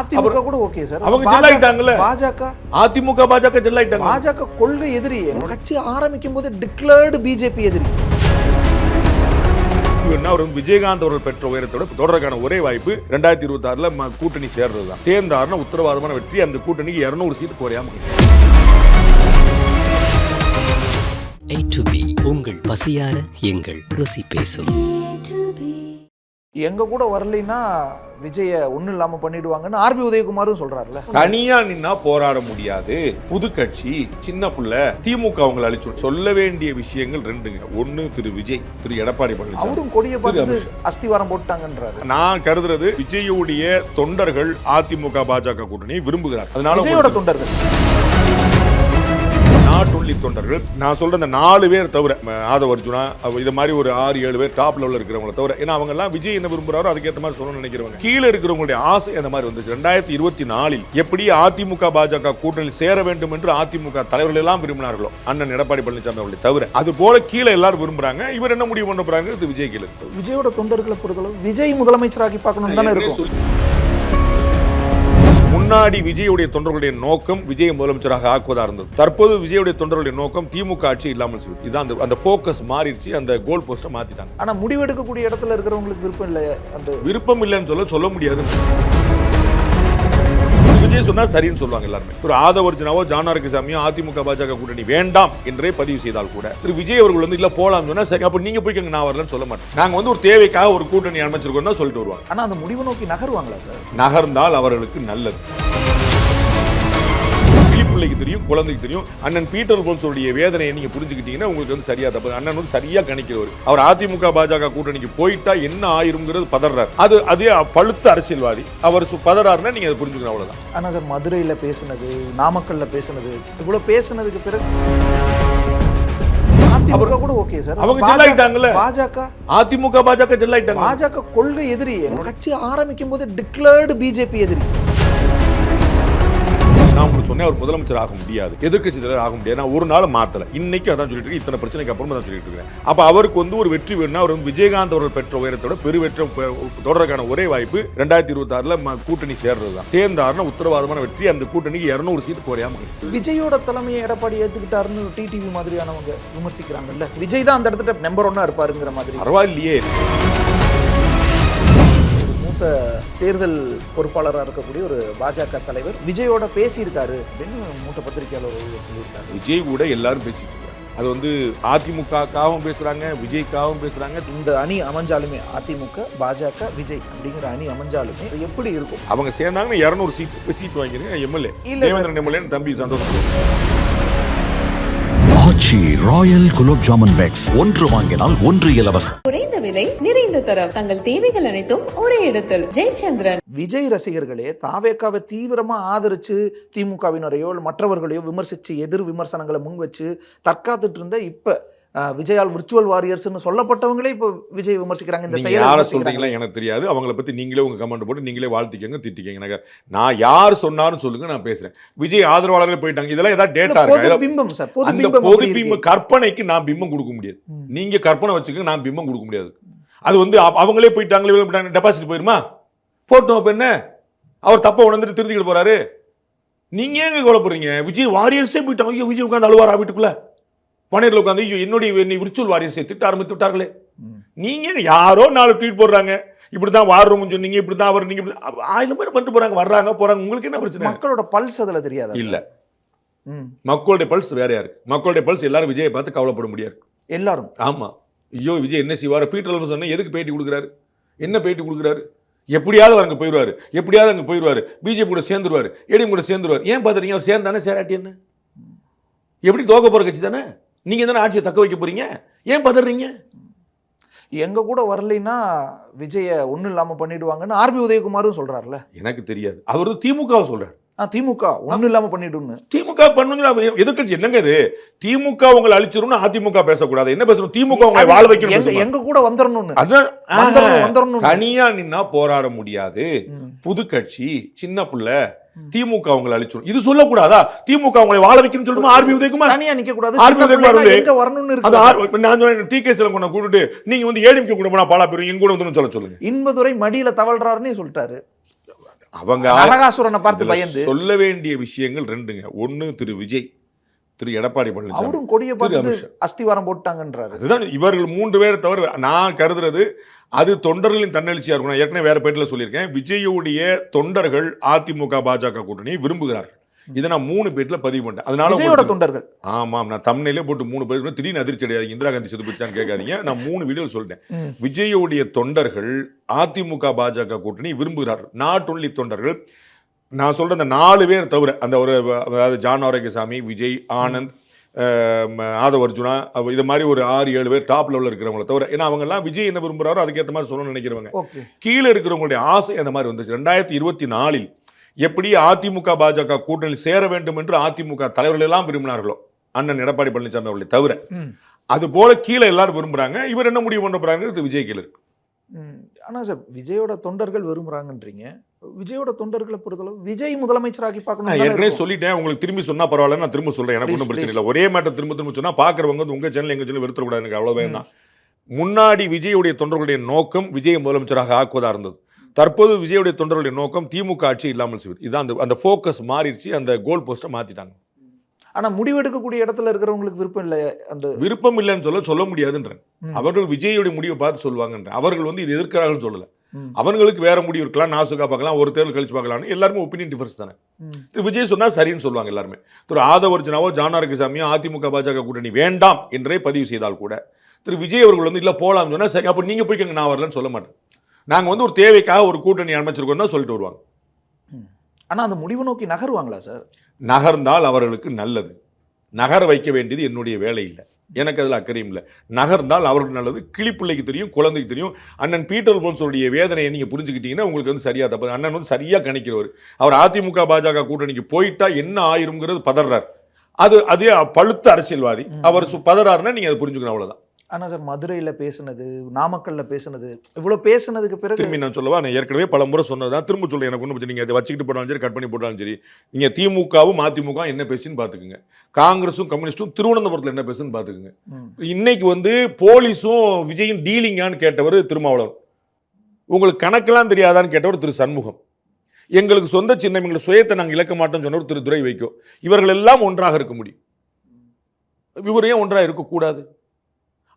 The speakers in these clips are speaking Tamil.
அதிமுக கூட ஓகே சார் அவங்க ஜெல்லாயிட்டாங்கல்ல. பாஜக அதிமுக பாஜக ஜெல்லாயிட்டாங்க பாஜக கொள்கை எதிரி. கட்சி ஆரம்பிக்கும் போது டிக்ளேர்டு பிஜேபி எதிரி. என்ன வந்து விஜயகாந்த் அவர்கள் பெற்ற உயரத்தோட தொடர்கான ஒரே வாய்ப்பு ரெண்டாயிரத்தி இருபத்தி ஆறுல கூட்டணி சேர்றது தான் சேர்ந்தாருன்னா உத்தரவாதமான வெற்றி அந்த கூட்டணிக்கு இருநூறு சீட்டு குறையாம. A to B உங்கள் பசியார எங்கள் ருசி பேசும். எங்க கூட வரலைன்னா விஜய ஒண்ணும் இல்லாம பண்ணிடுவாங்கன்னு ஆர்பி உதயகுமாரும் சொல்றாருல தனியா நின்னா போராட முடியாது. புது கட்சி சின்ன புள்ள திமுக அவங்களை அழிச்சு சொல்ல வேண்டிய விஷயங்கள் ரெண்டுங்க. ஒண்ணு திரு விஜய் திரு எடப்பாடி பழனிசாமி. அவரும் கொடியை அமித்ஷா. அஸ்திவாரம் போட்டாங்கன்றாரு. நான் கருதுறது விஜயுடைய தொண்டர்கள் அதிமுக பாஜக கூட்டணியை விரும்புகிறார். அதனால விஜயோட தொண்டர்கள். நாட் ஒன்லி தொண்டர்கள் நான் சொல்ற அந்த நாலு பேர் தவிர ஆதவ அர்ஜுனா இது மாதிரி ஒரு ஆறு ஏழு பேர் டாப் லெவலில் இருக்கிறவங்கள தவிர ஏன்னா அவங்க எல்லாம் விஜய் என்ன விரும்புறாரோ அதுக்கேற்ற மாதிரி சொல்லணும்னு நினைக்கிறவங்க. கீழே இருக்கிறவங்களுடைய ஆசை அந்த மாதிரி வந்துச்சு. ரெண்டாயிரத்தி இருபத்தி நாலில் எப்படி அதிமுக பாஜக கூட்டணியில் சேர வேண்டும் என்று அதிமுக தலைவர்கள் எல்லாம் விரும்பினார்களோ அண்ணன் எடப்பாடி பழனிசாமி அவர்களை தவிர. அது போல கீழே எல்லாரும் விரும்புறாங்க. இவர் என்ன முடிவு பண்ண போறாங்க விஜய் கீழே. விஜயோட தொண்டர்களை பொறுத்தளவு விஜய் முதலமைச்சராக்கி பார்க்கணும் தானே இருக்கும். முன்னாடி விஜயுடைய தொண்டர்களுடைய நோக்கம் விஜய் முதலமைச்சராக ஆக்குவதா இருந்தது. தற்போது விஜயுடைய தொண்டர்களுடைய நோக்கம் திமுக ஆட்சி இல்லாமல் செய்வது. இதான் அந்த அந்த ஃபோக்கஸ் மாறிடுச்சு அந்த கோல் போஸ்ட்டை மாத்திட்டாங்க. ஆனா முடிவெடுக்கக்கூடிய இடத்துல இருக்கிறவங்களுக்கு விருப்பம் இல்லை அந்த விருப்பம் இல்லைன்னு சொல்ல சொல்ல முடியாது விஜய் சொன்னா சரின்னு சொல்லுவாங்க எல்லாருமே. திரு ஆதவர்ஜனாவோ ஜானாரகிசாமியோ அதிமுக பாஜக கூட்டணி வேண்டாம் என்றே பதிவு செய்தால் கூட திரு விஜய் அவர்கள் வந்து இல்ல போலாம் சொன்னா சரி அப்ப நீங்க போய்க்கங்க நான் வரலன்னு சொல்ல மாட்டேன். நாங்க வந்து ஒரு தேவைக்காக ஒரு கூட்டணி அமைச்சிருக்கோம் தான் சொல்லிட்டு வருவாங்க. ஆனா அந்த முடிவு நோக்கி நகருவாங்களா சார்? நகர்ந்தால் அவர்களுக்கு நல்லது. பிள்ளைக்கு தெரியும் குழந்தைக்கு தெரியும். அண்ணன் பீட்டர் போல்ஸோடைய வேதனையை நீங்க புரிஞ்சுக்கிட்டீங்கன்னா உங்களுக்கு வந்து சரியா தப்பு. அண்ணன் வந்து சரியா கணிக்கிறவர். அவர் அதிமுக பாஜக கூட்டணிக்கு போயிட்டா என்ன ஆயிருங்கிறது பதறார். அது அதே பழுத்த அரசியல்வாதி. அவர் பதறாருன்னா நீங்க அதை புரிஞ்சுக்கணும் அவ்வளவுதான். ஆனா சார் மதுரையில பேசுனது நாமக்கல்ல பேசுனது இவ்வளவு பேசுனதுக்கு பிறகு அதிமுக கூட ஓகே சார். அவங்க பாஜக ஜெல்லாயிட்டாங்கல்ல. பாஜக. அதிமுக பாஜக ஜெல்லாயிட்டாங்க பாஜக கொள்கை எதிரி. கட்சி ஆரம்பிக்கும் போது டிக்ளேர்டு பிஜேபி எதிரி. நான் உங்களுக்கு சொன்னேன் அவர் முதலமைச்சர் ஆக முடியாது. எதிர்க்கட்சி தலைவர் ஆக முடியாது. நான் ஒரு நாள் மாத்தல. இன்னைக்கு அதான் சொல்லிட்டு இருக்கேன் இத்தனை பிரச்சனைக்கு அப்புறம் தான் சொல்லிட்டு இருக்கேன் அப்ப அவருக்கு வந்து ஒரு வெற்றி வேணும்னா அவர் வந்து விஜயகாந்த் அவர்கள் பெற்ற உயரத்தோட பெரு வெற்றி தொடர்கான ஒரே வாய்ப்பு ரெண்டாயிரத்தி இருபத்தி ஆறுல கூட்டணி சேர்றது தான் சேர்ந்தாருன்னா உத்தரவாதமான வெற்றி. அந்த கூட்டணிக்கு இருநூறு சீட்டு குறையாம. விஜயோட தலைமையை எடப்பாடி ஏத்துக்கிட்டாருன்னு டிடிவி மாதிரியானவங்க விமர்சிக்கிறாங்கல்ல. விஜய் தான் அந்த இடத்துல நம்பர் ஒன்னா இருப்பாருங்கிற மாதிரி. பரவாயில்லையே. மூத்த தேர்தல் பொறுப்பாளராக இருக்கக்கூடிய ஒரு பாஜக தலைவர். விஜயோட பேசியிருக்காரு. அப்படின்னு மூத்த பத்திரிகையாளர் சொல்லியிருக்காரு. விஜய் கூட எல்லாரும் பேசிட்டு அது வந்து அதிமுகக்காகவும் பேசுறாங்க விஜய்க்காகவும் பேசுறாங்க. இந்த அணி அமைஞ்சாலுமே அதிமுக பாஜக விஜய் அப்படிங்கிற அணி அமைஞ்சாலுமே எப்படி இருக்கும்? அவங்க சேர்ந்தாங்கன்னா இருநூறு சீட் சீட் வாங்கிருங்க எம்எல்ஏ. இல்ல எம்எல்ஏ தம்பி சந்தோஷம் ஆச்சி ராயல் குலோப் ஜாமுன் பேக்ஸ் ஒன்று வாங்கினால் ஒன்று இலவசம். குறைந்த விலை நிறைந்த தரம். தங்கள் தேவைகள் அனைத்தும் ஒரே இடத்தில். ஜெயச்சந்திரன். விஜய் ரசிகர்களே தாவேக்காவை தீவிரமா ஆதரிச்சு திமுகவினரையோ மற்றவர்களையோ விமர்சிச்சு எதிர் விமர்சனங்களை முன் வச்சு தற்காத்துட்டு இருந்த இப்ப விஜயால் விர்ச்சுவல் வாரியர்ஸ்னு சொல்லப்பட்டவங்களே இப்போ விஜய் விமர்சிக்கிறாங்க. இந்த செயலை யாரை. சொல்றீங்களா? எனக்கு தெரியாது. அவங்கள பத்தி நீங்களே உங்க கமெண்ட் போட்டு நீங்களே வாழ்த்திக்கங்க திட்டிக்கங்க. எனக்கு நான் யார் சொன்னாலும் சொல்லுங்க நான் பேசுறேன். விஜய் ஆதரவாளர்களே போயிட்டாங்க. இதெல்லாம் ஏதாவது டேட்டா பிம்பம் சார். பொது பிம்பம் பொது அப்படி பிம்ப இருக்கு. கற்பனைக்கு நான் பிம்பம் கொடுக்க முடியாது. நீங்க கற்பனை வச்சுக்கோங்க நான் பிம்பம் கொடுக்க முடியாது. அது வந்து அவ- அவங்களே போயிட்டாங்களே போயிட்டாங்க. டெபாசிட் போயிருமா? போட்டோம் அப்ப என்ன? அவர் தப்ப உணர்ந்துட்டு திருத்திக்கிட்டு போறாரு. நீங்க ஏங்க கவலைப்படுறீங்க? விஜய் வாரியர்ஸே போயிட்டாங்க. விஜய் உட்காந்து அழுவாரா வீட்டுக்குள்ள? பனையர்ல உட்காந்து ஐயோ என்னுடைய என்னை விர்ச்சுவல் வாரியர்ஸை திட்ட ஆரம்பித்து விட்டார்களே. ம். நீங்க ஏங்க யாரோ நாலு ட்வீட் போடுறாங்க. இப்படிதான் வார் ரூம் சொன்னீங்க இப்படிதான் அவர் நீங்க இப்படி- அப்ப ஆயிரம் பேர் பண்ணிட்டு போறாங்க வர்றாங்க போறாங்க. உங்களுக்கு என்ன பிரச்சனை? மக்களோட பல்ஸ் அதுல தெரியாதா? இல்ல. மக்களுடைய பல்ஸ் வேறையா இருக்கு. மக்களுடைய பல்ஸ் எல்லாரும் விஜயை பார்த்து கவலைப்பட முடியாது. எல்லாரும். ஆமா. ஐயோ விஜய் என்ன செய்வார்? பீட்டர் சொன்ன எதுக்கு பேட்டி கொடுக்குறாரு? என்ன பேட்டி கொடுக்குறாரு? எப்படியாவது அவர் அங்க போயிடுவாரு. எப்படியாவது அங்க போயிடுவாரு. பிஜேபி கூட சேர்ந்துருவாரு. ஏடிஎம் கூட சேர்ந்துருவாரு. ஏன் பாத்துறீங்க அவர் சேர்ந்தானே சேராட்டி என்ன? எப்படி தோக்க போற கட்சி தானே? நீங்க தானே ஆட்சியை தக்க வைக்க போறீங்க? ஏன் பதறீங்க? எங்க கூட வரலைன்னா விஜய ஒண்ணும் இல்லாம பண்ணிடுவாங்கன்னு ஆர்பி உதயகுமாரும் சொல்றாருல எனக்கு தெரியாது. அவர் சொல்றாரு. ஆ, திமுக. ஒண்ணும் இல்லாம பண்ணிடுன்னு திமுக பண்ணுங்க எதிர்கட்சி என்னங்க இது? திமுக உங்களை அழிச்சிரும்னு அதிமுக பேசக்கூடாது. என்ன பேசணும்? திமுக உங்களை வாழ வைக்கணும் எங்க கூட வந்துடணும்னு அதான் வந்துடணும் தனியா நின்னா போராட முடியாது. புது கட்சி சின்ன புள்ள திமுக அவங்களை அழிச்சிடும் இது சொல்லக்கூடாதா? திமுக அவங்களை வாழ வைக்கணும்னு சொல்லுமா? ஆர்பி உதயகுமார்? தனியா நிக்க கூடாது. ஆர்பி உதயகுமார் வந்து- எங்க வரணும்னு அது இருக்கு நான் சொன்னேன் டி கே கொண்ட கூட்டிட்டு நீங்க வந்து ஏடிஎம்கே கூட போனா பாலா போயிருங்க எங்க கூட வந்து சொல்ல சொல்லுங்க. இன்பதுரை மடியில தவழ்றாருன்னு சொல்லிட்டாரு. அவங்க நரகாசுரனை பார்த்து பயந்து. சொல்ல வேண்டிய விஷயங்கள் ரெண்டுங்க. ஒண்ணு திரு விஜய் திரு எடப்பாடி பழனிசாமி. அவரும் கொடியை பார்த்து. அஸ்திவாரம் போட்டாங்கன்றாரு. அதுதான் இவர்கள் மூன்று பேரை தவிர நான் கருதுறது அது தொண்டர்களின் தன்னெழுச்சியா இருக்கும். நான் ஏற்கனவே வேற பேட்டில் சொல்லியிருக்கேன். விஜயுடைய தொண்டர்கள் அதிமுக பாஜக கூட்டணியை விரும்புகிறார்கள். இதை நான் மூணு பேட்டில் பதிவு பண்ணிட்டேன். அதனால தொண்டர்கள். ஆமாம் நான் தமிழ்நிலே போட்டு மூணு பேர் திடீர்னு அதிர்ச்சி அடையாது இந்திரா காந்தி செத்து போச்சான்னு கேட்காதீங்க. நான் மூணு வீடியோ சொல்லிட்டேன். விஜயுடைய தொண்டர்கள் அதிமுக பாஜக கூட்டணி விரும்புகிறார்கள். நாட் ஒன்லி தொண்டர்கள் நான் சொல்ற அந்த நாலு பேர் தவிர அந்த ஒரு அதாவது ஜான் ஆரோக்கியசாமி விஜய் ஆனந்த் ஆதவ் அர்ஜுனா இது மாதிரி ஒரு ஆறு ஏழு பேர் டாப் லெவலில் இருக்கிறவங்கள தவிர ஏன்னா அவங்க எல்லாம் விஜய் என்ன விரும்புறாரோ அதுக்கேற்ற மாதிரி சொல்லணும்னு நினைக்கிறவங்க. கீழே இருக்கிறவங்களுடைய ஆசை அந்த மாதிரி வந்துச்சு. ரெண்டாயிரத்தி இருபத்தி நாலில் எப்படி அதிமுக பாஜக கூட்டணியில் சேர வேண்டும் என்று அதிமுக தலைவர்கள் எல்லாம் விரும்பினார்களோ அண்ணன் எடப்பாடி பழனிசாமி அவர்களை தவிர. அது போல கீழே எல்லாரும் விரும்புறாங்க. இவர் என்ன முடிவு பண்ண போறாங்க விஜய் கீழே இருக்கு. ம். ஆனா சார் விஜயோட தொண்டர்கள் விரும்புறாங்கன்றீங்க. விஜயோட தொண்டர்களை பொறுத்தளவு விஜய் முதலமைச்சராக்கி நான் பார்க்கணும் ஏற்கனவே சொல்லிட்டேன். உங்களுக்கு திரும்பி சொன்னா பரவாயில்ல நான் திரும்ப சொல்றேன். எனக்கு ஒன்றும் பிரச்சனை. இல்லை. ஒரே மேட்டர் திரும்ப திரும்ப சொன்னா பாக்குறவங்க வந்து உங்க சேனல் எங்க சேனல் வெறுத்தக்கூடாது எனக்கு அவ்வளவு தான் முன்னாடி விஜயுடைய தொண்டர்களுடைய நோக்கம் விஜய் முதலமைச்சராக ஆக்குவதா இருந்தது. தற்போது விஜயுடைய தொண்டர்களுடைய நோக்கம் திமுக ஆட்சி இல்லாமல் செய்வது. இதான் அந்த அந்த ஃபோக்கஸ் மாறிடுச்சு. அந்த கோல் போஸ்ட்டை மாத்திட்டாங்க. ஆனா முடிவெடுக்கக்கூடிய இடத்துல இருக்கிறவங்களுக்கு விருப்பம் இல்லை அந்த விருப்பம் இல்லைன்னு சொல்ல சொல்ல முடியாதுன்றேன். அவர்கள் விஜயுடைய முடிவை பார்த்து சொல்லுவாங்கன்ற அவர்கள் வந்து இது எதிர்க்கிறார்கள் சொல்லல. அவங்களுக்கு வேற முடிவு இருக்கலாம் நாசுக்கா பார்க்கலாம் ஒரு தேர்தல் கழிச்சு பார்க்கலாம்னு எல்லாருமே ஒப்பீனியன் டிஃபரன்ஸ் தானே. திரு விஜய் சொன்னா சரின்னு சொல்லுவாங்க எல்லாருமே. திரு ஆதவர்ஜனாவோ ஜானாரகிசாமியோ அதிமுக பாஜக கூட்டணி வேண்டாம் என்றே பதிவு செய்தால் கூட திரு விஜய் அவர்கள் வந்து இல்ல போலாம்னு சொன்னா சரி அப்ப நீங்க போய்க்கங்க நான் வரலன்னு சொல்ல மாட்டேன். நாங்க வந்து ஒரு தேவைக்காக ஒரு கூட்டணி அமைச்சிருக்கோம் தான் சொல்லிட்டு வருவாங்க. ஆனா அந்த முடிவு நோக்கி நகருவாங்களா சார்? நகர்ந்தால் அவர்களுக்கு நல்லது. நகர வைக்க வேண்டியது என்னுடைய வேலை இல்லை. எனக்கு அதில் அக்கறையும் இல்லை. நகர்ந்தால் அவர்களுக்கு நல்லது கிளிப்பிள்ளைக்கு தெரியும் குழந்தைக்கு தெரியும். அண்ணன் பீட்டர் போன்ஸோடைய வேதனையை நீங்கள் புரிஞ்சுக்கிட்டீங்கன்னா உங்களுக்கு வந்து சரியா தப்பு. அண்ணன் வந்து சரியாக கணிக்கிறவர். அவர் அதிமுக பாஜக கூட்டணிக்கு போயிட்டா என்ன ஆயிருங்கிறது பதறார். அது அதே பழுத்த அரசியல்வாதி. அவர் பதறாருன்னா நீங்கள் அதை புரிஞ்சுக்கணும் அவ்வளவுதான். ஆனா சார் மதுரையில பேசுனது நாமக்கல்ல பேசுனது இவ்வளவு பேசுனதுக்கு பிறகு திரும்பி நான் சொல்லவா? நான் ஏற்கனவே பல முறை சொன்னதான் திரும்ப சொல்ல எனக்கு ஒன்றும் நீங்கள் அதை வச்சுக்கிட்டு போட்டாலும் சரி கட் பண்ணி போட்டாலும் சரி. நீங்கள் திமுகவும் அதிமுக என்ன பேசுன்னு பார்த்துக்குங்க. காங்கிரஸும் கம்யூனிஸ்டும் திருவனந்தபுரத்தில் என்ன பேசுன்னு பார்த்துக்குங்க. இன்னைக்கு வந்து போலீஸும் விஜயும் டீலிங்கான்னு கேட்டவர் திருமாவளவன். உங்களுக்கு கணக்கெல்லாம் தெரியாதான்னு கேட்டவர் திரு சண்முகம். எங்களுக்கு சொந்த சின்னம் எங்களுக்கு சுயத்தை நாங்கள் இழக்க மாட்டோம்னு சொன்னவர் திரு துரை வைக்கோ இவர்கள் எல்லாம் ஒன்றாக இருக்க முடியும். இவர் ஏன் ஒன்றாக இருக்கக்கூடாது?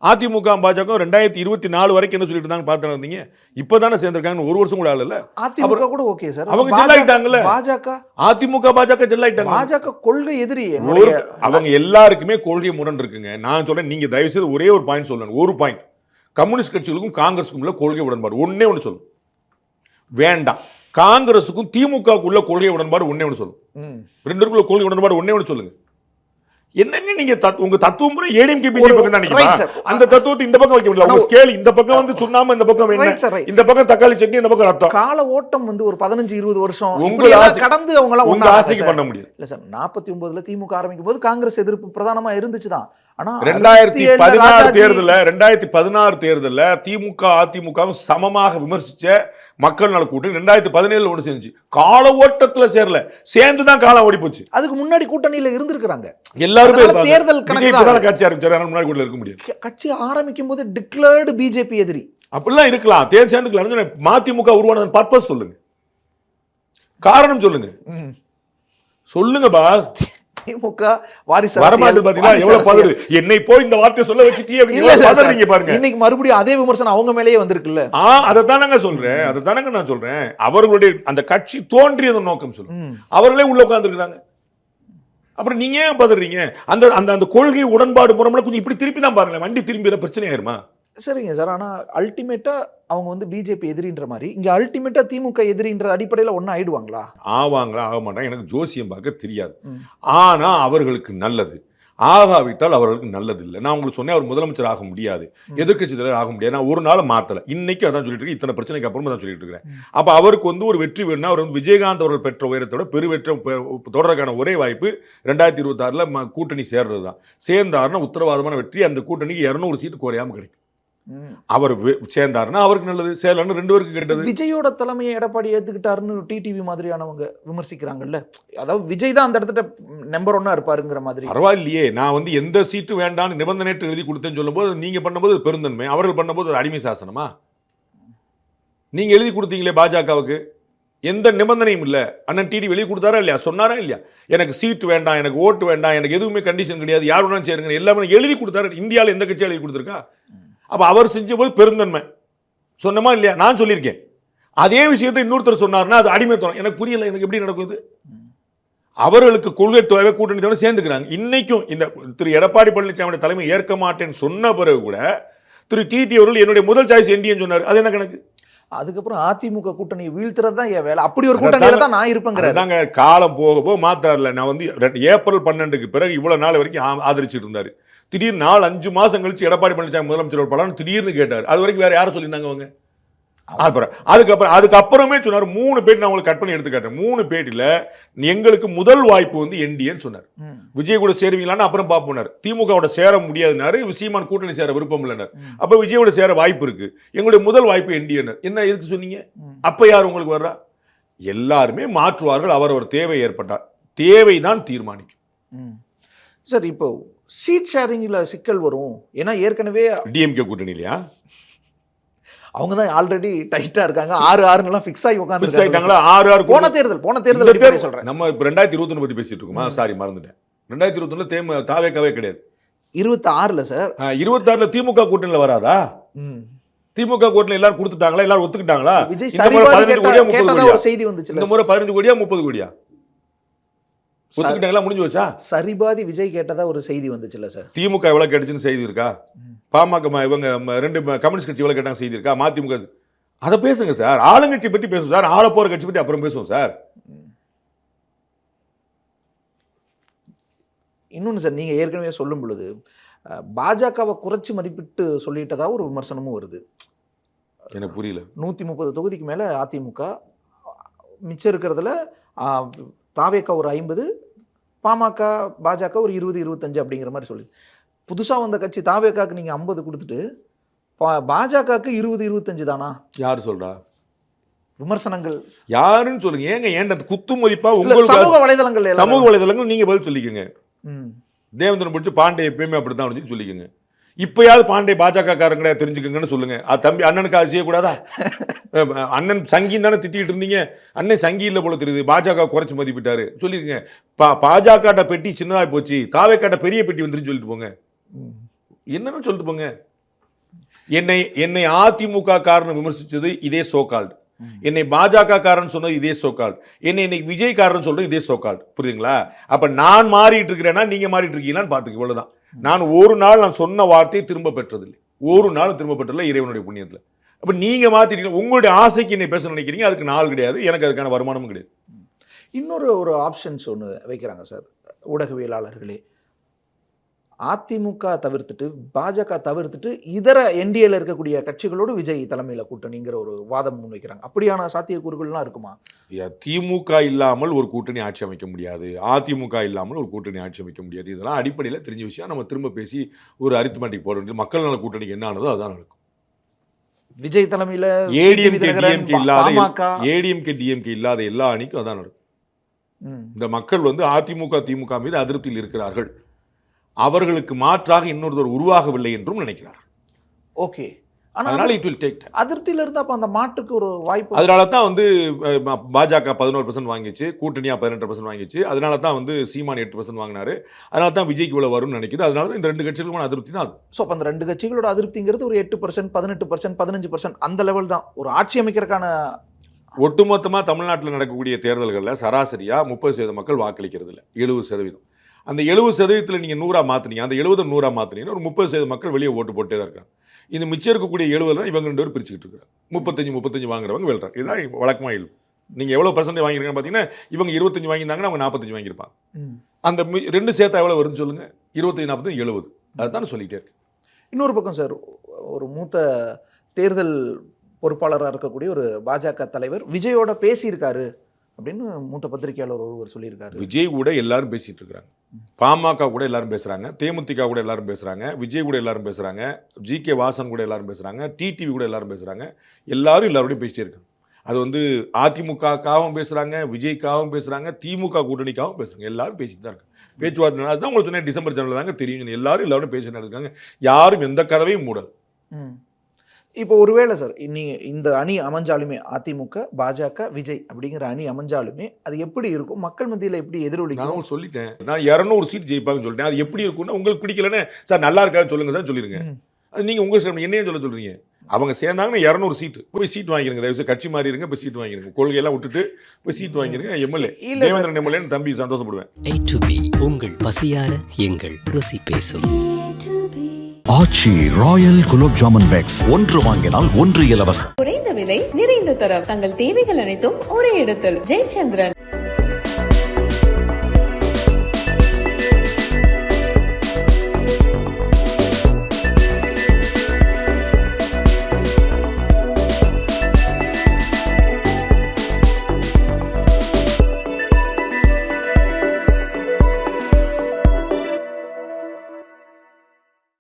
அதிமுக பாஜக ரெண்டாயிரத்தி இருபத்தி நாலு வரைக்கும் என்ன சொல்லிட்டு இருந்தாங்க பார்த்து இருந்தீங்க. இப்பதானே சேர்ந்திருக்காங்கன்னு ஒரு வருஷம் கூட ஆகல அதிமுக கூட ஓகே சார் அவங்க ஜெல்லாயிட்டாங்கல்ல. பாஜக அதிமுக பாஜக ஜெல்லாயிட்டாங்க பாஜக கொள்கை எதிரி அவங்க எல்லாருக்குமே கொள்கை முரண் இருக்குங்க நான் சொல்றேன் நீங்க தயவு செய்து ஒரே ஒரு பாயிண்ட் சொல்லணும். ஒரு பாயிண்ட் கம்யூனிஸ்ட் கட்சிகளுக்கும் காங்கிரஸுக்கும் உள்ள கொள்கை உடன்பாடு. ஒண்ணே ஒன்று சொல்லும். வேண்டாம். காங்கிரஸுக்கும் திமுகவுக்கு உள்ள கொள்கை உடன்பாடு ஒண்ணே ஒன்று சொல்லும். ம். ரெண்டு பேருக்குள்ள கொள்கை உடன்பாடு ஒண்ணே ஒன்று சொல்லுங்க. என்னங்க நீங்க உங்க தத்துவம் பூரா ஏடிஎம்கே பிஜேபி பக்கம் தான். அந்த தத்துவத்தை இந்த பக்கம் வைக்க முடியல. உங்க ஸ்கேல் இந்த பக்கம் வந்து சுண்ணாம இந்த பக்கம் right. இந்த பக்கம் தக்காளி சட்னி இந்த பக்கம் ரத்தம். கால ஓட்டம் வந்து ஒரு பதினஞ்சு இருபது வருஷம். உங்க இப்படி எல்லாம் ஆசை- கடந்து அவங்க எல்லாம் உங்க ஆசைக்கு. பண்ண முடியாது. இல்ல சார் நாற்பத்தி ஒன்பதுல திமுக ஆரம்பிக்கும் போது காங்கிரஸ் எதிர்ப்பு பிரதானமா இருந்துச்சு தான் ஆனா ரெண்டாயிரத்தி 67 பதினாறு தேர்தல்ல ரெண்டாயிரத்தி பதினாறு தேர்தல்ல திமுக அதிமுகவும் சமமாக விமர்சிச்ச மக்கள் நல கூட்டணி ரெண்டாயிரத்தி பதினேழுல ஒன்று செஞ்சு கால ஓட்டத்துல சேரல. சேர்ந்து தான் காலம் ஓடி போச்சு. அதுக்கு முன்னாடி கூட்டணியில இருந்திருக்கிறாங்க. எல்லாருமே. தேர்தல் கட்சி ஆரம்பிச்சாரு. முன்னாடி கூட இருக்க முடியாது. கட்சி ஆரம்பிக்கும் போது டிக்ளேர்டு பிஜேபி எதிரி. அப்படிலாம் இருக்கலாம். தேர் சேர்ந்துக்கலாம். மதிமுக உருவானதன் பர்பஸ் சொல்லுங்க. காரணம் சொல்லுங்க. சொல்லுங்க பா திமுக வாரிசு என்னை போய் இந்த வார்த்தையை சொல்ல வச்சுட்டீ அப்படின்னு பாருங்க. இன்னைக்கு மறுபடியும் அதே விமர்சனம் அவங்க மேலேயே வந்திருக்குல்ல. ஆ அதை தானங்க சொல்றேன். அதை தானங்க நான் சொல்றேன். அவர்களுடைய அந்த கட்சி தோன்றியதன் நோக்கம் சொல்லுங்க. ம். அவர்களே உள்ள உட்கார்ந்துருக்காங்க அப்புறம் நீங்க ஏன் பதறீங்க? அந்த அந்த அந்த கொள்கை உடன்பாடு முறைமையில கொஞ்சம் இப்படி திருப்பி தான் பாருங்களேன். வண்டி திரும்பி பிரச்சனை ஆயிருமா? சரிங்க சார். ஆனா அல்டிமேட்டா அவங்க வந்து பிஜேபி எதிரின்ற மாதிரி இங்க அல்டிமேட்டா திமுக எதிரின்ற அடிப்படையில ஒண்ணு ஆயிடுவாங்களா? ஆவாங்களா? ஆக மாட்டாங்க. எனக்கு ஜோசியம் பார்க்க தெரியாது. ம். ஆனா அவர்களுக்கு நல்லது. ஆகாவிட்டால் அவர்களுக்கு நல்லது இல்லை நான் உங்களுக்கு சொன்னேன் அவர் முதலமைச்சர் ஆக முடியாது. எதிர்க்கட்சி தலைவர் ஆக முடியாது. நான் ஒரு நாள் மாத்தல. இன்னைக்கு அதான் சொல்லிட்டு இருக்கேன். இத்தனை பிரச்சனைக்கு அப்புறமா தான் சொல்லிட்டு இருக்கிறேன். அப்ப அவருக்கு வந்து ஒரு வெற்றி வேணும்னா அவர் வந்து விஜயகாந்த் அவர்கள் பெற்ற உயரத்தோட பெருவெற்ற தொடர்றதுக்கான ஒரே வாய்ப்பு ரெண்டாயிரத்தி இருபத்தி ஆறுல கூட்டணி சேர்றது தான் சேர்ந்தாருன்னா உத்தரவாதமான வெற்றி. அந்த கூட்டணிக்கு இருநூறு சீட்டு குறையாம கிடைக்கும். அவர் சேர்ந்தாருன்னா அவருக்கு நல்லது. சேரலன்னு ரெண்டு பேருக்கு கிடைத்தது விஜயோட தலைமையை எடப்பாடி ஏத்துக்கிட்டாருன்னு டிடிவி மாதிரியானவங்க விமர்சிக்கிறாங்கல்ல. அதாவது விஜய் தான் அந்த இடத்துல நம்பர் ஒன்னா இருப்பாருங்கிற மாதிரி. பரவாயில்லையே. நான் வந்து எந்த சீட்டு வேண்டாம்னு நிபந்தனைட்டு எழுதி கொடுத்தேன்னு சொல்லும்போது நீங்க பண்ணும்போது அது பெருந்தன்மை. அவர்கள் பண்ணும்போது அது அடிமை சாசனமா? நீங்க எழுதி கொடுத்தீங்களே பாஜகவுக்கு. எந்த நிபந்தனையும் இல்ல. அண்ணன் டிடி வெளியே கொடுத்தாரா இல்லையா? சொன்னாரா இல்லையா? எனக்கு சீட் வேண்டாம் எனக்கு ஓட்டு வேண்டாம் எனக்கு எதுவுமே கண்டிஷன் கிடையாது. யார் வேணாலும் சேருங்க எல்லாமே எழுதி கொடுத்தாரு. இந்தியாவில் எந்த கட்சியும் எழுதி கொடுத்துருக்கா? அப்ப அவர் செஞ்ச போது பெருந்தன்மை. சொன்னமா இல்லையா? நான் சொல்லியிருக்கேன். அதே விஷயத்தை இன்னொருத்தர் சொன்னார்னா அது அடிமைத்தனம். எனக்கு புரியல எனக்கு எப்படி நடக்குது அவர்களுக்கு கொள்கை தேவை கூட்டணி சேர்ந்துக்கிறாங்க. இன்னைக்கும் இந்த திரு எடப்பாடி பழனிசாமியோட தலைமை ஏற்க மாட்டேன்னு சொன்ன பிறகு கூட திரு டிடி அவர்கள் என்னுடைய முதல் சாய்ஸ் என்டின்னு சொன்னார். அது என்ன கணக்கு? அதுக்கப்புறம் அதிமுக கூட்டணியை வீழ்த்துறது தான் என் வேலை. அப்படி ஒரு கூட்டணியில தான் நான் இருப்பேங்கிறாரு. அதாங்க காலம் போக போக மாத்தாருல நான் வந்து ஏப்ரல் பன்னெண்டுக்கு பிறகு இவ்வளவு நாள் வரைக்கும் ஆதரிச்சிட்டு இருந்தாரு. திடீர்னு நாலு அஞ்சு மாசம் கழிச்சு எடப்பாடி பழனிசாமி முதலமைச்சர் ஒரு படம் திடீர்னு கேட்டார். அது வரைக்கும் வேற யாரும் சொல்லியிருந்தாங்க அவங்க? அப்புறம் அதுக்கப்புறம் அதுக்கப்புறமே சொன்னார் மூணு பேட்டி நான் உங்களுக்கு கட் பண்ணி எடுத்து காட்டேன் மூணு பேட்டில எங்களுக்கு முதல் வாய்ப்பு வந்து என்டிஏன்னு சொன்னார். விஜய் கூட சேருவீங்களான்னு அப்புறம் பார்ப்போனார் திமுகவோட சேர முடியாதுனாரு சீமான் கூட்டணி சேர விருப்பம் இல்லைனார். அப்ப விஜயோட சேர வாய்ப்பு இருக்கு. எங்களுடைய முதல் வாய்ப்பு என்டிஏனர் என்ன எதுக்கு சொன்னீங்க. அப்ப யார் உங்களுக்கு வர்றா? எல்லாருமே மாற்றுவார்கள் அவரவர் தேவை ஏற்பட்டார் தேவைதான் தீர்மானிக்கும். ம். சார் இப்போ சீட் ஷேரிங்ல சிக்கல் வரும். ஏன்னா ஏற்கனவே டிஎம்கே கூட்டணி இல்லையா? அவங்க தான் ஆல்ரெடி டைட்டா இருக்காங்க. ஆறு ஆறுங்கெல்லாம் ஃபிக்ஸ் ஆகி உட்காந்து ஆறு ஆறு போன தேர்தல் போன தேர்தல் சொல்றேன்? நம்ம இப்ப ரெண்டாயிரத்தி இருபத்தி பத்தி பேசிட்டு இருக்கோமா? சாரி மறந்துட்டேன். ரெண்டாயிரத்தி இருபத்தி தேம தாவேக்காவே கிடையாது. இருபத்தி ஆறுல சார் இருபத்தாறுல திமுக கூட்டணியில வராதா. திமுக கூட்டணி எல்லாரும் கொடுத்துட்டாங்களா? எல்லாரும் ஒத்துக்கிட்டாங்களா? விஜய் கோடியா முப்பது ஒரு செய்தி வந்துச்சுல இந்த முறை பதினஞ்சு கோடியா முப்பது கோடியா? ஒத்துக்கிட்டாங்களா முடிஞ்சு வச்சா சரிபாதி விஜய் கேட்டதா ஒரு செய்தி வந்துச்சுல சார். திமுக எவ்வளவு கேட்டுச்சுன்னு செய்தி இருக்கா? பாமக இவங்க ரெண்டு கம்யூனிஸ்ட் கட்சி எவ்வளவு கேட்டாங்க செய்தி இருக்கா? மதிமுக அதை பேசுங்க சார். ஆளுங்கட்சி பத்தி பேசுவோம் சார். ஆள போற கட்சி பத்தி அப்புறம் பேசுவோம் சார். இன்னொன்று சார் நீங்கள் ஏற்கனவே சொல்லும் பொழுது பாஜகவை குறைச்சி மதிப்பிட்டு சொல்லிட்டதா ஒரு விமர்சனமும் வருது. எனக்கு புரியல. நூற்றி முப்பது தொகுதிக்கு மேலே அதிமுக மிச்சம் இருக்கிறதுல தாவேக்கா ஒரு ஐம்பது பாமக பாஜக ஒரு இருபது இருபத்தஞ்சு அப்படிங்கிற மாதிரி சொல்லி புதுசாக வந்த கட்சி தாவேக்காக்கு நீங்கள் ஐம்பது கொடுத்துட்டு பா பாஜகவுக்கு இருபது இருபத்தஞ்சு தானா? யார் சொல்றா? விமர்சனங்கள். யாருன்னு சொல்லுங்க. ஏங்க ஏன் அந்த குத்து மதிப்பா உங்களுக்கு? சமூக வலைதளங்கள் சமூக வலைதளங்கள் நீங்க பதில் சொல்லிக்கங்க. தேவேந்திரன் பிடிச்சி பாண்டே எப்பயுமே அப்படித்தான் அப்படின்னு சொல்லிக்கங்க. இப்பயாவது பாண்டே பாஜக காரங்க தெரிஞ்சுக்கங்கன்னு சொல்லுங்க. அது தம்பி அண்ணனுக்கு அது செய்யக்கூடாதா? அண்ணன் சங்கின்னு தானே திட்டிட்டு இருந்தீங்க. அண்ணன் சங்கி இல்ல போல தெரியுது. பாஜக குறைச்சு மதிப்பிட்டாரு. சொல்லிருங்க. பா பாஜக பெட்டி சின்னதா போச்சு. தாவேக்காட்ட பெரிய பெட்டி வந்துருன்னு சொல்லிட்டு போங்க. என்னன்னு சொல்லிட்டு போங்க. என்னை என்னை அதிமுக காரன் விமர்சிச்சது இதே சோகால்டு என்னை பாஜக காரன் சொன்னது இதே சோகால்டு என்னை இன்னைக்கு விஜய் காரன் சொல்றது இதே சோகால்டு புரியுதுங்களா? அப்ப நான் மாறிட்டு இருக்கிறேன்னா நீங்க மாறிட்டு இருக்கீங்களான்னு பாத்துக்க இவ்வளவுதான். நான் ஒரு நாள் நான் சொன்ன வார்த்தையை திரும்ப பெற்றதில்லை. ஒரு நாள் திரும்ப பெற்றதில்லை இறைவனுடைய புண்ணியத்தில். அப்போ நீங்கள் மாற்றிட்டீங்க உங்களுடைய ஆசைக்கு என்னை பேச நினைக்கிறீங்க அதுக்கு நாள் கிடையாது எனக்கு அதுக்கான வருமானமும் கிடையாது. இன்னொரு ஒரு ஆப்ஷன்ஸ் ஒன்று வைக்கிறாங்க சார் ஊடகவியலாளர்களே. அதிமுக தவிர்த்துட்டு பாஜக தவிர்த்துட்டு இதர என்டிஏல இருக்கக்கூடிய கட்சிகளோடு விஜய் தலைமையில கூட்டணிங்கிற ஒரு வாதம் முன்வைக்கிறாங்க. அப்படியான சாத்தியக்கூறுகள்லாம் இருக்குமா? திமுக இல்லாமல் ஒரு கூட்டணி ஆட்சி அமைக்க முடியாது. அதிமுக இல்லாமல் ஒரு கூட்டணி ஆட்சி அமைக்க முடியாது. இதெல்லாம் அடிப்படையில் தெரிஞ்ச விஷயம். நம்ம திரும்ப பேசி ஒரு அரித்மெட்டிக் போட வேண்டியது. மக்கள் நல கூட்டணிக்கு என்ன ஆனதோ அதான் நடக்கும். விஜய் தலைமையில ஏடிஎம்கே டிஎம்கே இல்லாத ஏடிஎம்கே டிஎம்கே இல்லாத எல்லா அணிக்கும் அதான் நடக்கும். இந்த மக்கள் வந்து அதிமுக திமுக மீது அதிருப்தியில் இருக்கிறார்கள். அவர்களுக்கு மாற்றாக இன்னொருத்தர் உருவாகவில்லை என்றும் நினைக்கிறார்கள். ஓகே. அதனால இட் வில் டேக் அதிருப்தியில இருந்தா அப்ப அந்த மாட்டுக்கு ஒரு வாய்ப்பு அதனால தான் வந்து பாஜக பதினோரு பர்சன்ட் வாங்கிச்சு கூட்டணியா பதினெட்டு பர்சன்ட் வாங்கிச்சு அதனால தான் வந்து சீமான் எட்டு பர்சன்ட் வாங்கினாரு. அதனால தான் விஜய்க்கு இவ்வளவு வரும்னு நினைக்குது. அதனால தான் இந்த ரெண்டு கட்சிகளுமான அதிருப்தி தான் அது. ஸோ அப்போ அந்த ரெண்டு கட்சிகளோட அதிருப்திங்கிறது ஒரு எட்டு பர்சன்ட் பதினெட்டு பர்சன்ட் பதினஞ்சு பர்சன்ட் அந்த லெவல் தான். ஒரு ஆட்சி அமைக்கிறதுக்கான ஒட்டுமொத்தமாக தமிழ்நாட்டில் நடக்கக்கூடிய தேர்தல்களில் சராசரியாக முப்பது சதவீத மக்கள் வாக்களிக்கிறது இல்லை எழுபது சதவீதம். அந்த எழுபது சதவீதத்தில் நீங்கள் நூறா மாற்றுனீங்க அந்த எழுபது நூறா மாற்றுனீங்கன்னா ஒரு முப்பது சதவீத மக்கள் வெளியே ஓட்டு போட்டே தான் இருக்காங்க. இந்த மிச்சம் இருக்கக்கூடிய எழுபது தான் இவங்க ரெண்டு பேரும் பிரிச்சுக்கிட்டு இருக்கிறாங்க முப்பத்தஞ்சு முப்பத்தஞ்சு வாங்குறவங்க வெல்றாங்க. இதுதான் வழக்கமாக இல்லை நீங்கள் எவ்வளோ பர்சன்ட் வாங்கியிருக்காங்க பார்த்தீங்கன்னா இவங்க இருபத்தஞ்சு வாங்கியிருந்தாங்கன்னா அவங்க நாற்பத்தஞ்சு வாங்கியிருப்பாங்க. அந்த ரெண்டு சேர்த்தா எவ்வளோ வரும்னு சொல்லுங்க? இருபத்தஞ்சு நாற்பத்தஞ்சு எழுபது. அதுதான் சொல்லிட்டே இருக்கேன். இன்னொரு பக்கம் சார் ஒரு மூத்த தேர்தல் பொறுப்பாளராக இருக்கக்கூடிய ஒரு பாஜக தலைவர் விஜயோட பேசியிருக்காரு. அப்படின்னு மூத்த பத்திரிகையாளர் ஒருவர் சொல்லியிருக்காரு. விஜய் கூட எல்லாரும் பேசிட்டு இருக்காங்க. பாமக கூட எல்லாரும் பேசுறாங்க. தேமுதிக கூட எல்லாரும் பேசுறாங்க. விஜய் கூட எல்லாரும் பேசுறாங்க. ஜி கே வாசன் கூட எல்லாரும் பேசுறாங்க. டிடிவி கூட எல்லாரும் பேசுறாங்க. எல்லாரும் எல்லாரோடையும் பேசிட்டே இருக்காங்க. அது வந்து அதிமுகக்காகவும் பேசுறாங்க விஜய்க்காகவும் பேசுறாங்க திமுக கூட்டணிக்காகவும் பேசுறாங்க. எல்லாரும் பேசிட்டு தான் இருக்காங்க. பேச்சுவார்த்தை அதுதான் உங்களுக்கு சொன்னேன் டிசம்பர் ஜனவரி தாங்க தெரியும். எல்லாரும் எல்லாரும் பேசிட்டு இருக்காங்க. யாரும் எந்த கதவையும் மூடல. இப்போ ஒருவேளை சார் நீ இந்த அணி அமைஞ்சாலுமே அதிமுக பாஜக விஜய் அப்படிங்கிற அணி அமைஞ்சாலுமே அது எப்படி இருக்கும்? மக்கள் மத்தியில எப்படி நான் எதிரொலிக்கும் உங்களுக்கு சொல்லிட்டேன். நான் இரநூறு சீட் ஜெயிப்பாங்கன்னு சொல்லிட்டேன். அது எப்படி இருக்கும்னா உங்களுக்கு பிடிக்கலன்னு சார் நல்லா இருக்காது சொல்லுங்க சார் சொல்லிருங்க ம். அது நீங்க உங்க இஷ்டம் என்னையும் சொல்ல சொல்றீங்க. அவங்க சேர்ந்தாங்கன்னா இரநூறு சீட்டு. போய் சீட் வாங்கிருங்க தயவு செய்து கட்சி மாறி இருங்க போய் சீட் வாங்கிருங்க கொள்கையெல்லாம் விட்டுட்டு போய் சீட் வாங்கிருங்க எம்எல்ஏ தேவேந்திரன் எம்எல்ஏன்னு தம்பி சந்தோஷப்படுவேன். ஏ டு பி உங்கள் பசியார எங்கள் ருசி பேசும். Aachi royal gulab jamun packs. ஒன்று வாங்கினால் ஒன்று இலவசம். குறைந்த விலை நிறைந்த தரம். தங்கள் தேவைகள் அனைத்தும் ஒரே இடத்தில். ஜெயச்சந்திரன்.